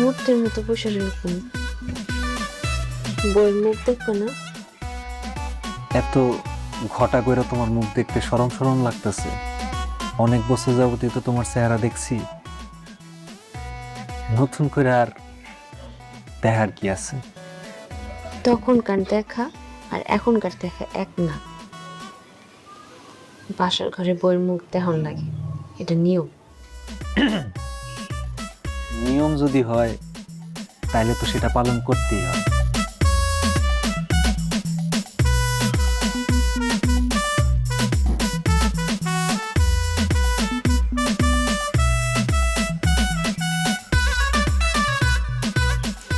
মূর্তির মতো বসে রয়েছেন বই মুখ দেখব না? এত ঘটা করে তোমার মুখ দেখতে সরম সরম লাগতেছে। অনেক বছর যাবতীয় তো তোমার চেহারা দেখছি। নতুন করে আর দেখার কি আছে? তখনকার দেখা আর এখনকার দেখা এক না। বাসার ঘরে বইয়ের মুখ দেহন লাগে। এটা নিয়ম। নিয়ম যদি হয় তাহলে তো সেটা পালন করতেই হয়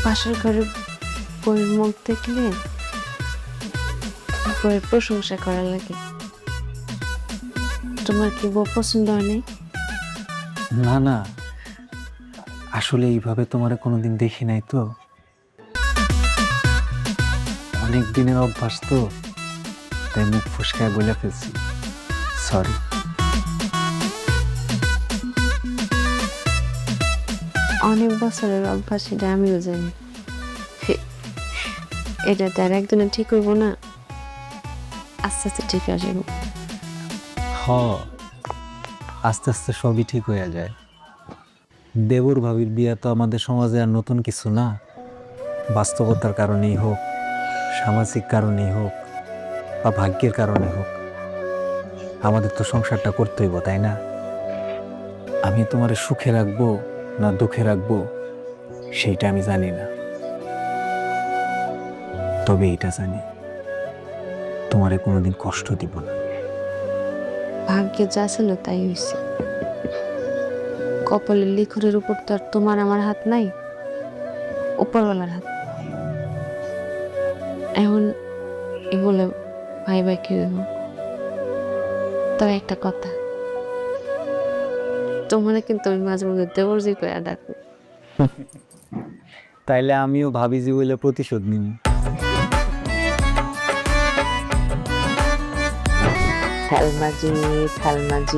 বাসার ঘরে বইয়ের মুখ দেখলে বইয়ের প্রশংসা করা লাগে। তোমার কি বউ পছন্দ হয় না না। আসলে এইভাবে তোমারে কোনোদিন দেখি নাই তো? অনেক দিনের অভ্যাস তো তাই মুখ ফুসকায় বলে ফেলছি। সরি অনেক বছরের অভ্যাস এটা আমিও জানি। এটা তার একদিনে ঠিক হইব না। আস্তে আস্তে ঠিক আসবে হ আস্তে আস্তে সবই ঠিক হয়ে যায়। দেবর ভাবির বিয়া তো আমাদের সমাজে আর নতুন কিছু না। বাস্তবতার কারণেই হোক, সামাজিক কারণেই হোক, বা ভাগ্যের কারণে হোক, আমাদের তো সংসারটা করতে হইব তাই না? আমি তোমার সুখে রাখব না দুঃখে রাখব, সেইটা আমি জানি না। তবে এটা জানি, তোমারে কোনোদিন কষ্ট দিব না। ভাগ্যে যা ছিল তাই হয়েছে কপালের লিখরের উপর তো আর তোমার আমার হাত নাই উপরওয়ালার হাত। এখন এগুলো ভাই ভাই কি হইব? তবে একটা কথা তোমার কিন্তু আমি মাঝে মাঝে দেবরজি করে ডাকবো। তাইলে আমিও ভাবি যে বলে প্রতিশোধ নিব থালমাজি থালমাজি।